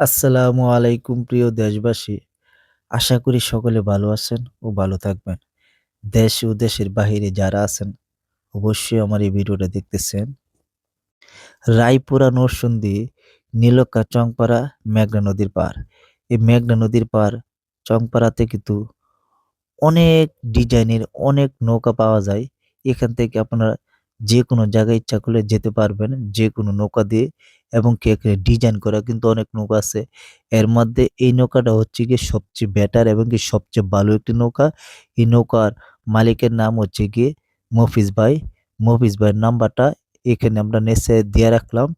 আসসালামু আলাইকুম, প্রিয় দেশবাসী। আশা করি সকলে ভালো আছেন ও ভালো থাকবেন। দেশ ও দেশের বাহিরে যারা আছেন, অবশ্যই আমার এই ভিডিওটা দেখতেছেন। রায়পুরা নরসিংদী নীলক্কা চংপাড়া, মেঘনা নদীর পার। এই মেঘনা নদীর পার চংপাড়াতে কিন্তু অনেক ডিজাইনের অনেক নৌকা পাওয়া যায়। এখান থেকে আপনারা যে কোনো জায়গায় ইচ্ছা করলে যেতে পারবেন যে কোনো নৌকা দিয়ে এবং কি এখানে ডিজাইন করা কিন্তু অনেক নৌকা আছে। এর মধ্যে এই নৌকাটা হচ্ছে গিয়ে সবচেয়ে বেটার এবং কি সবচেয়ে ভালো একটি নৌকা। এই নৌকার মালিকের নাম হচ্ছে গিয়ে মফিজ ভাই। মফিজ ভাইয়ের নাম্বারটা এখানে আমরা নেসে দিয়ে রাখলাম।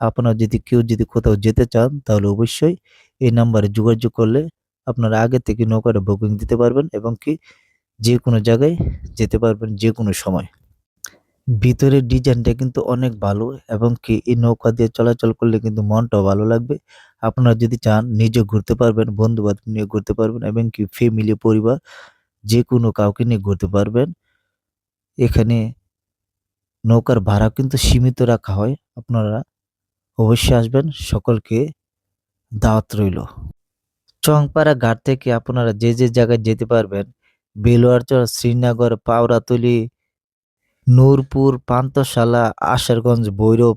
আপনারা যদি কেউ যদি কোথাও যেতে চান, তাহলে অবশ্যই এই নাম্বারে যোগাযোগ করলে আপনারা আগে থেকে নৌকাটা বুকিং দিতে পারবেন এবং কি যে কোনো জায়গায় যেতে পারবেন যে কোনো সময়। ভিতরের ডিজাইনটা কিন্তু অনেক ভালো এবং কি এই নৌকা দিয়ে চলাচল করলে কিন্তু মনটাও ভালো লাগবে। আপনারা যদি চান নিজে ঘুরতে পারবেন বন্ধু বান্ধব নিয়ে ঘুরতে পারবেন এবং কি ফ্যামিলি পরিবার যে কোনো কাউকে নিয়ে ঘুরতে পারবেন। এখানে নৌকার ভাড়া কিন্তু সীমিত রাখা হয়, আপনারা অবশ্যই আসবেন, সকলকে দাওয়াত রইল। চংপাড়া ঘাট থেকে আপনারা যে যে জায়গায় যেতে পারবেন, বেলোয়ারচর, শ্রীনগর, পাওরাতলি নূরপুর পান্তশালা আশারগঞ্জ, ভৈরব,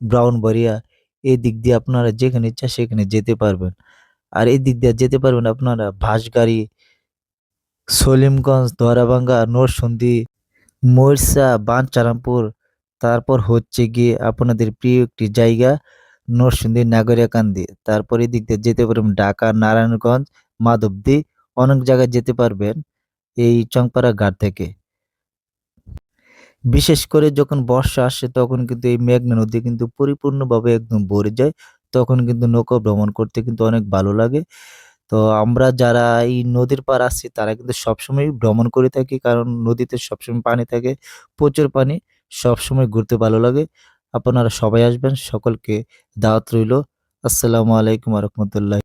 ব্রাউনবাড়িয়া এই দিক দিয়ে আপনারা যেখানে ইচ্ছা সেখানে যেতে পারবেন। আর এই দিক দিয়ে যেতে পারবেন আপনারা ভাসগাড়ি, সলিমগঞ্জ দরাবাঙ্গা নরসন্দী মরসা বানচারামপুর তারপর হচ্ছে গিয়ে আপনাদের প্রিয় একটি জায়গা নরসিংদী নাগরিয়াকান্দি। তারপর এদিক দিয়ে যেতে পারবেন ঢাকা, নারায়ণগঞ্জ, মাধবদী, অনেক জায়গায় যেতে পারবেন এই চংপাড়া ঘাট থেকে। বিশেষ করে যখন বর্ষা আসে তখন কিন্তু এই মেঘনা নদী কিন্তু পরিপূর্ণভাবে একদম ভরে যায়। তখন কিন্তু নৌকা ভ্রমণ করতে কিন্তু অনেক ভালো লাগে। তো আমরা যারা এই নদীর পার আসছি তারা কিন্তু সবসময় ভ্রমণ করে থাকি কারণ নদীতে সবসময় পানি থাকে, প্রচুর পানি, সবসময় ঘুরতে ভালো লাগে। আপনারা সবাই আসবেন, সকলকে দাওয়াত রইল। আসসালামু আলাইকুম রহমতুল্লাহ।